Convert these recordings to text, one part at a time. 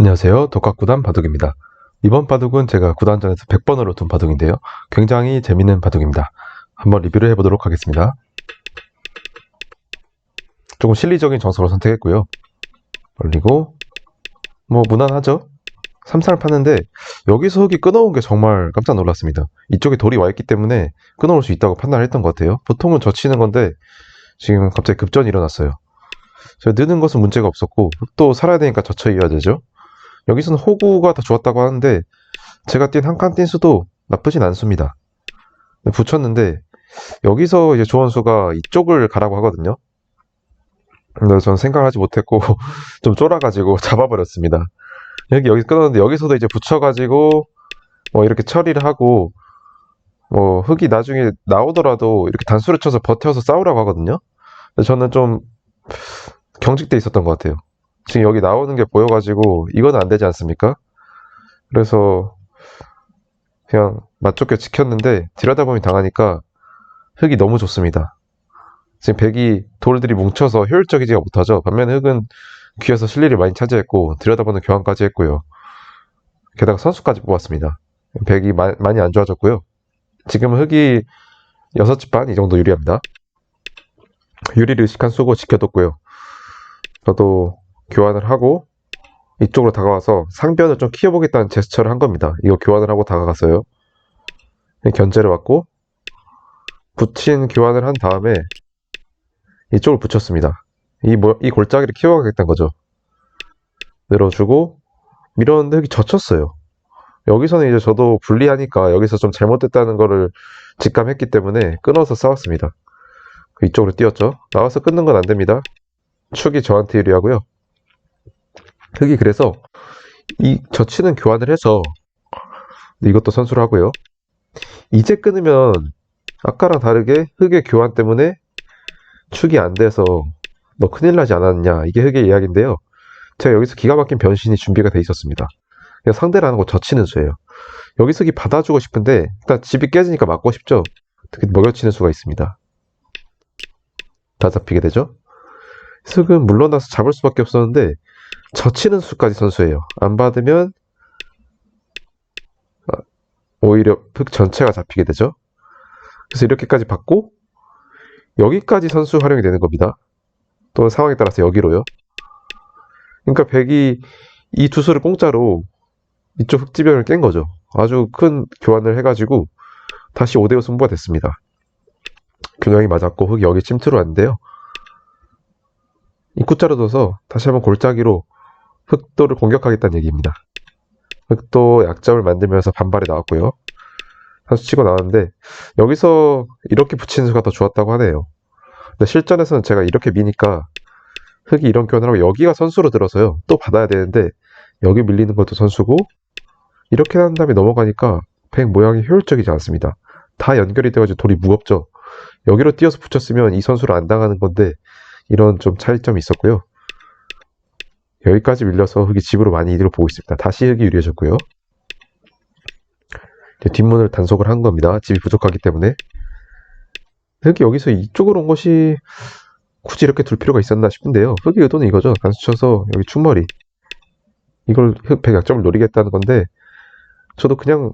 안녕하세요. 독학구단 바둑입니다. 이번 바둑은 제가 구단전에서 100번으로 둔 바둑인데요. 굉장히 재밌는 바둑입니다. 한번 리뷰를 해보도록 하겠습니다. 조금 실리적인 정석을 선택했고요. 올리고 뭐 무난하죠? 3상을 팠는데 여기서 흙이 끊어온 게 정말 깜짝 놀랐습니다. 이쪽에 돌이 와 있기 때문에 끊어올 수 있다고 판단을 했던 것 같아요. 보통은 젖히는 건데 지금 갑자기 급전이 일어났어요. 저 느는 것은 문제가 없었고 또 살아야 되니까 젖혀 이어야 되죠. 여기서는 호구가 더 좋았다고 하는데 제가 뛴 한칸 뛴 수도 나쁘진 않습니다. 붙였는데 여기서 이제 조원수가 이쪽을 가라고 하거든요. 근데 전 생각을 하지 못했고 좀 쫄아가지고 잡아버렸습니다. 여기 여기 끊었는데 여기서도 이제 붙여가지고 뭐 이렇게 처리를 하고 뭐 흙이 나중에 나오더라도 이렇게 단수를 쳐서 버텨서 싸우라고 하거든요. 저는 좀 경직돼 있었던 것 같아요. 지금 여기 나오는 게 보여가지고 이건 안 되지 않습니까? 그래서 그냥 맞쫓겨 지켰는데 들여다보면 당하니까 흙이 너무 좋습니다. 지금 백이 돌들이 뭉쳐서 효율적이지가 못하죠. 반면에 흙은 귀에서 실리를 많이 차지했고 들여다보는 교환까지 했고요. 게다가 선수까지 뽑았습니다. 백이 마- 많이 안 좋아졌고요. 지금 흙이 6집 반 이 정도 유리합니다. 유리를 의식한 수고 지켜뒀고요. 저도 교환을 하고 이쪽으로 다가와서 상변을 좀 키워보겠다는 제스처를 한 겁니다. 이거 교환을 하고 다가갔어요. 견제를 왔고 붙인 교환을 한 다음에 이쪽을 붙였습니다. 이, 뭐, 이 골짜기를 키워가겠다는 거죠. 늘어주고 밀었는데 여기 젖혔어요. 여기서는 이제 저도 불리하니까 여기서 좀 잘못됐다는 거를 직감했기 때문에 끊어서 싸웠습니다. 이쪽으로 뛰었죠. 나와서 끊는 건 안 됩니다. 축이 저한테 유리하고요. 흙이 그래서 이 젖히는 교환을 해서 이것도 선수를 하고요. 이제 끊으면 아까랑 다르게 흙의 교환 때문에 축이 안 돼서 너 큰일 나지 않았냐 이게 흙의 이야기인데요. 제가 여기서 기가 막힌 변신이 준비가 돼 있었습니다. 그냥 상대를 하는 거 젖히는 수예요. 여기서 이 받아주고 싶은데 일단 집이 깨지니까 맞고 싶죠. 특히 먹여치는 수가 있습니다. 다 잡히게 되죠. 흙은 물러나서 잡을 수밖에 없었는데 젖히는 수까지 선수예요. 안 받으면 아, 오히려 흙 전체가 잡히게 되죠. 그래서 이렇게까지 받고 여기까지 선수 활용이 되는 겁니다. 또 상황에 따라서 여기로요. 그러니까 백이 이 투수를 공짜로 이쪽 흙지변을 깬 거죠. 아주 큰 교환을 해가지고 다시 5대5 승부가 됐습니다. 균형이 맞았고 흙이 여기 침투로 왔는데요. 입구자로 둬서 다시 한번 골짜기로 흑도를 공격하겠다는 얘기입니다. 흑도 약점을 만들면서 반발이 나왔고요. 선수 치고 나왔는데 여기서 이렇게 붙이는 수가 더 좋았다고 하네요. 근데 실전에서는 제가 이렇게 미니까 흑이 이런 교환을 하고 여기가 선수로 들어서요. 또 받아야 되는데 여기 밀리는 것도 선수고 이렇게 한 다음에 넘어가니까 백 모양이 효율적이지 않습니다. 다 연결이 돼가지고 돌이 무겁죠. 여기로 뛰어서 붙였으면 이 선수를 안 당하는 건데 이런 좀 차이점이 있었고요. 여기까지 밀려서 흙이 집으로 많이 이득을 보고 있습니다. 다시 흙이 유리해졌고요. 뒷문을 단속을 한 겁니다. 집이 부족하기 때문에. 흙이 여기서 이쪽으로 온 것이 굳이 이렇게 둘 필요가 있었나 싶은데요. 흙의 의도는 이거죠. 단수 쳐서 여기 충머리. 이걸 흙 백약점을 노리겠다는 건데 저도 그냥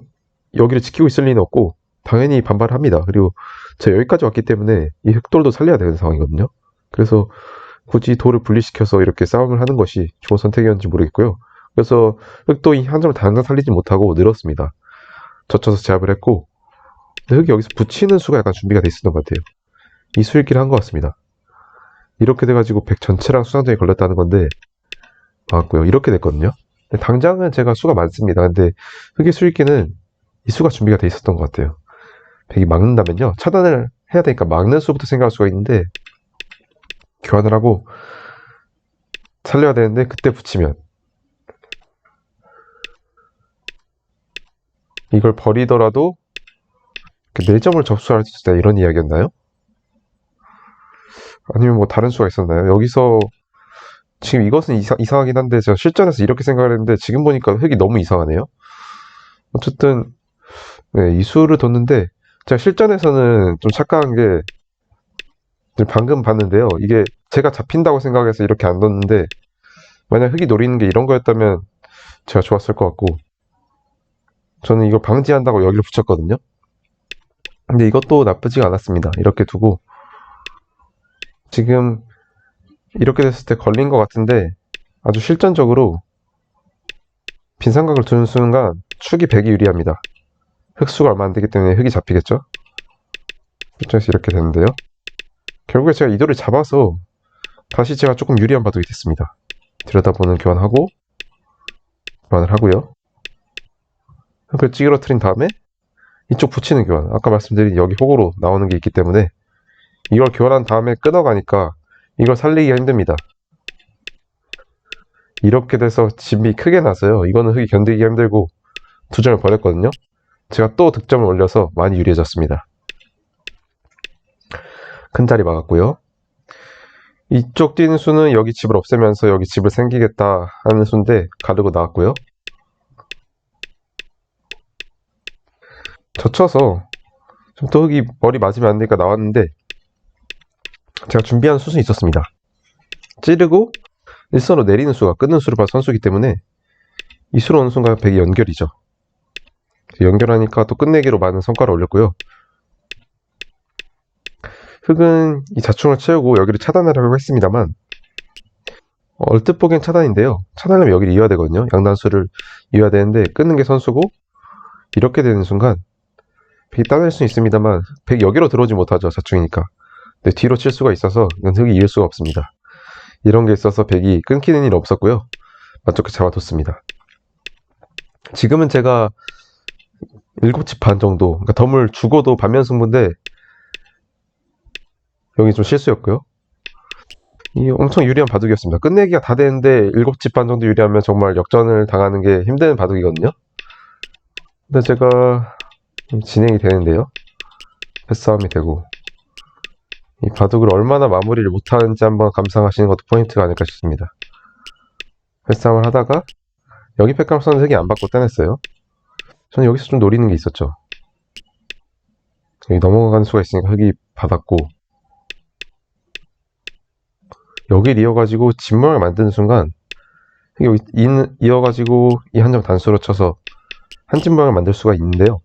여기를 지키고 있을 리는 없고 당연히 반발합니다. 그리고 제가 여기까지 왔기 때문에 이 흑돌도 살려야 되는 상황이거든요. 그래서 굳이 돌을 분리시켜서 이렇게 싸움을 하는 것이 좋은 선택이었는지 모르겠고요. 그래서 흑도 이 한 점을 당장 살리지 못하고 늘었습니다. 젖혀서 제압을 했고 흑이 여기서 붙이는 수가 약간 준비가 돼 있었던 것 같아요. 이 수익기를 한 것 같습니다. 이렇게 돼가지고 백 전체랑 수상전에 걸렸다는 건데 맞고요. 이렇게 됐거든요. 당장은 제가 수가 많습니다. 근데 흑의 수익기는 이 수가 준비가 돼 있었던 것 같아요. 백이 막는다면요. 차단을 해야 되니까 막는 수부터 생각할 수가 있는데 교환을 하고 살려야 되는데 그때 붙이면 이걸 버리더라도 그 4점을 접수할 수 있다 이런 이야기였나요? 아니면 뭐 다른 수가 있었나요? 여기서 지금 이것은 이상, 이상하긴 한데 제가 실전에서 이렇게 생각을 했는데 지금 보니까 흙이 너무 이상하네요. 어쨌든 네, 이 수를 뒀는데 제가 실전에서는 좀 착각한 게 방금 봤는데요. 이게 제가 잡힌다고 생각해서 이렇게 안 뒀는데 만약 흙이 노리는 게 이런 거였다면 제가 좋았을 것 같고 저는 이걸 방지한다고 여기를 붙였거든요. 근데 이것도 나쁘지가 않았습니다. 이렇게 두고 지금 이렇게 됐을 때 걸린 것 같은데 아주 실전적으로 빈 삼각을 두는 순간 축이 100이 유리합니다. 흑수가 얼마 안 되기 때문에 흑이 잡히겠죠? 그래서 이렇게 되는데요. 결국에 제가 이도를 잡아서 다시 제가 조금 유리한 바둑이 됐습니다. 들여다보는 교환하고 교환을 하고요. 흑을 찌그러뜨린 다음에 이쪽 붙이는 교환. 아까 말씀드린 여기 호구로 나오는 게 있기 때문에 이걸 교환한 다음에 끊어가니까 이걸 살리기가 힘듭니다. 이렇게 돼서 집이 크게 나서요. 이거는 흑이 견디기가 힘들고 두 점을 버렸거든요. 제가 또 득점을 올려서 많이 유리해졌습니다. 큰 자리 막았고요. 이쪽 뛰는 수는 여기 집을 없애면서 여기 집을 생기겠다 하는 수인데 가르고 나왔고요. 젖혀서 좀또 흑이 머리 맞으면 안 되니까 나왔는데 제가 준비한 수순이 있었습니다. 찌르고 일선으로 내리는 수가 끊는 수를 봐 선수기 때문에 이 수로 오는 순간 백이 연결이죠. 연결하니까 또 끝내기로 많은 성과를 올렸고요. 흑은 이 자충을 채우고 여기를 차단하려고 했습니다만 얼뜻 보기엔 차단인데요. 차단하려면 여기를 이어야 되거든요. 양단수를 이어야 되는데 끊는 게 선수고 이렇게 되는 순간 백이 따낼 수는 있습니다만 백이 여기로 들어오지 못하죠. 자충이니까. 근데 뒤로 칠 수가 있어서 이건 흑이 이을 수가 없습니다. 이런 게 있어서 백이 끊기는 일 없었고요. 만족해 잡아뒀습니다. 지금은 제가 7집 반 정도, 그러니까 덤을 죽어도 반면 승부인데 여기 좀 실수였고요. 이 엄청 유리한 바둑이었습니다. 끝내기가 다 되는데 7집 반 정도 유리하면 정말 역전을 당하는 게 힘든 바둑이거든요. 근데 제가 진행이 되는데요. 패싸움이 되고 이 바둑을 얼마나 마무리를 못하는지 한번 감상하시는 것도 포인트가 아닐까 싶습니다. 패싸움을 하다가 여기 패감 선색이 안 받고 떼냈어요. 저는 여기서 좀 노리는 게 있었죠. 여기 넘어가는 수가 있으니까 흑이 받았고 여기를 이어가지고 진모양을 만드는 순간 여기 인, 이어가지고 이한점 단수로 쳐서 한진 모양을 만들 수가 있는데요.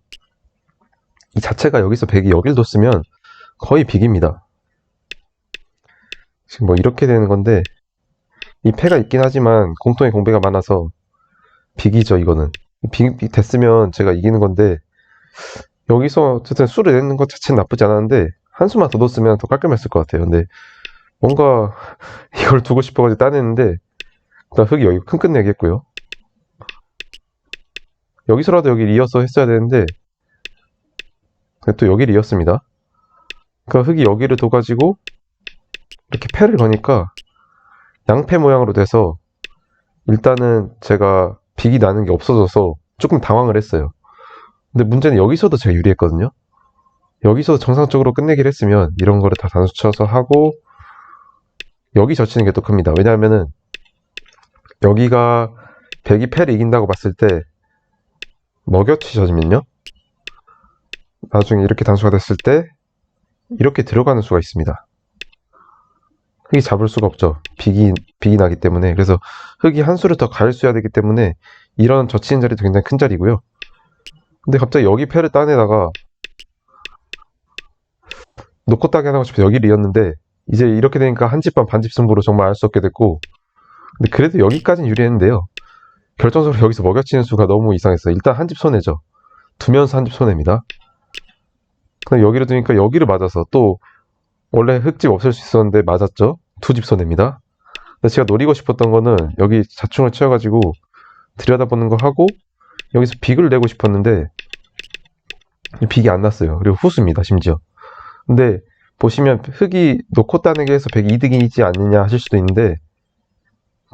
이 자체가 여기서 백이 여길 뒀으면 거의 빅입니다. 지금 뭐 이렇게 되는 건데 이 패가 있긴 하지만 공통의 공배가 많아서 빅이죠 이거는 빅, 빅 됐으면 제가 이기는 건데 여기서 어쨌든 수를 내는 것 자체는 나쁘지 않았는데 한 수만 더 뒀으면 더 깔끔했을 것 같아요 근데 뭔가 이걸 두고 싶어가지고 따냈는데 그다음 흑이 여기 했고요 여기서라도 여기 이어서 했어야 되는데 또 여기를 이었습니다 그 흑이 여기를 둬가지고 이렇게 패를 거니까 양패 모양으로 돼서 일단은 제가 빅이 나는 게 없어져서 조금 당황을 했어요. 근데 문제는 여기서도 제가 유리했거든요. 여기서도 정상적으로 끝내기를 했으면 이런 거를 다 단수 쳐서 하고 여기 젖히는 게 또 큽니다. 왜냐하면은 여기가 백이 패를 이긴다고 봤을 때 먹여치 젖으면요. 나중에 이렇게 단수가 됐을 때 이렇게 들어가는 수가 있습니다. 흑이 잡을 수가 없죠. 빅이, 빅이 나기 때문에. 그래서 흑이 한 수를 더 가열 수야 되기 때문에 이런 젖히는 자리도 굉장히 큰 자리고요. 근데 갑자기 여기 패를 따내다가 놓고 따게 하고 싶어 여기를 이었는데 이제 이렇게 되니까 한 집 반 반집 승부로 정말 알 수 없게 됐고 근데 그래도 여기까지는 유리했는데요. 결정적으로 여기서 먹여치는 수가 너무 이상했어요. 일단 한 집 손해죠. 두면서 한 집 손해입니다. 근데 여기를 두니까 여기를 맞아서 또 원래 흙집 없앨 수 있었는데 맞았죠. 두 집 손해입니다. 근데 제가 노리고 싶었던 거는 여기 자충을 채워가지고 들여다보는 거 하고 여기서 빅을 내고 싶었는데 빅이 안 났어요. 그리고 후수입니다. 심지어. 근데 보시면 흙이 놓고 따내기 해서 102득이지 않느냐 하실 수도 있는데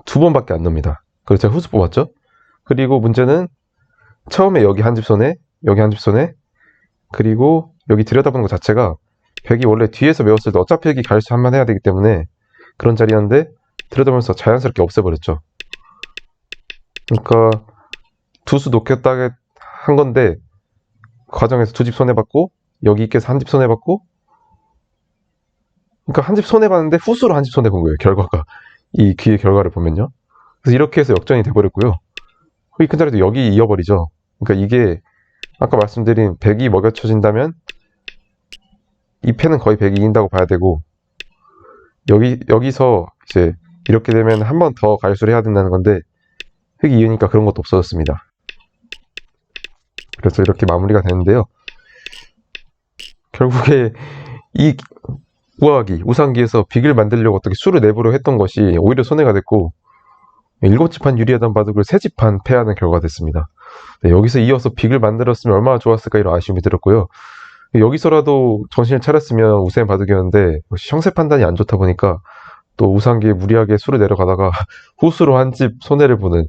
두 번밖에 안 넣습니다. 그래서 제가 후수 뽑았죠. 그리고 문제는 처음에 여기 한 집 손에 여기 한 집 손에 그리고 여기 들여다보는 것 자체가 백이 원래 뒤에서 메웠을 때 어차피 여기 갈수 한 번 해야 되기 때문에 그런 자리였는데 들여다보면서 자연스럽게 없애버렸죠. 그러니까 두 수 놓겠다게 한 건데 과정에서 두 집 손해봤고 여기 있게서 한 집 손해봤고 그러니까 한 집 손해 봤는데 후수로 한 집 손해 본 거예요. 결과가 이 귀의 결과를 보면요. 그래서 이렇게 해서 역전이 돼버렸고요. 흙이 큰 자리도 여기 이어버리죠. 그러니까 이게 아까 말씀드린 100이 먹여쳐진다면 이 패는 거의 100이 이긴다고 봐야 되고 여기 여기서 이제 이렇게 되면 한 번더 갈수를 해야 된다는 건데 흙이 이으니까 그런 것도 없어졌습니다. 그래서 이렇게 마무리가 되는데요. 결국에 이 우아기, 우상기에서 빅을 만들려고 어떻게 수를 내부로 했던 것이 오히려 손해가 됐고 일곱 집판 유리하던 바둑을 세 집판 패하는 결과가 됐습니다. 네, 여기서 이어서 빅을 만들었으면 얼마나 좋았을까 이런 아쉬움이 들었고요. 여기서라도 정신을 차렸으면 우세한 바둑이었는데 역시 형세 판단이 안 좋다 보니까 또 우상기에 무리하게 수를 내려가다가 후수로 한 집 손해를 보는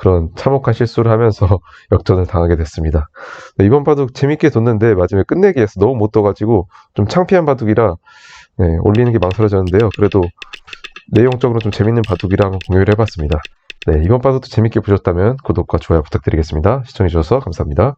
그런 참혹한 실수를 하면서 역전을 당하게 됐습니다. 네, 이번 바둑 재밌게 뒀는데 마지막에 끝내기에서 너무 못 떠가지고 좀 창피한 바둑이라 네, 올리는 게 망설여졌는데요. 그래도 내용적으로 좀 재밌는 바둑이라 한번 공유를 해봤습니다. 네, 이번 바둑도 재밌게 보셨다면 구독과 좋아요 부탁드리겠습니다. 시청해주셔서 감사합니다.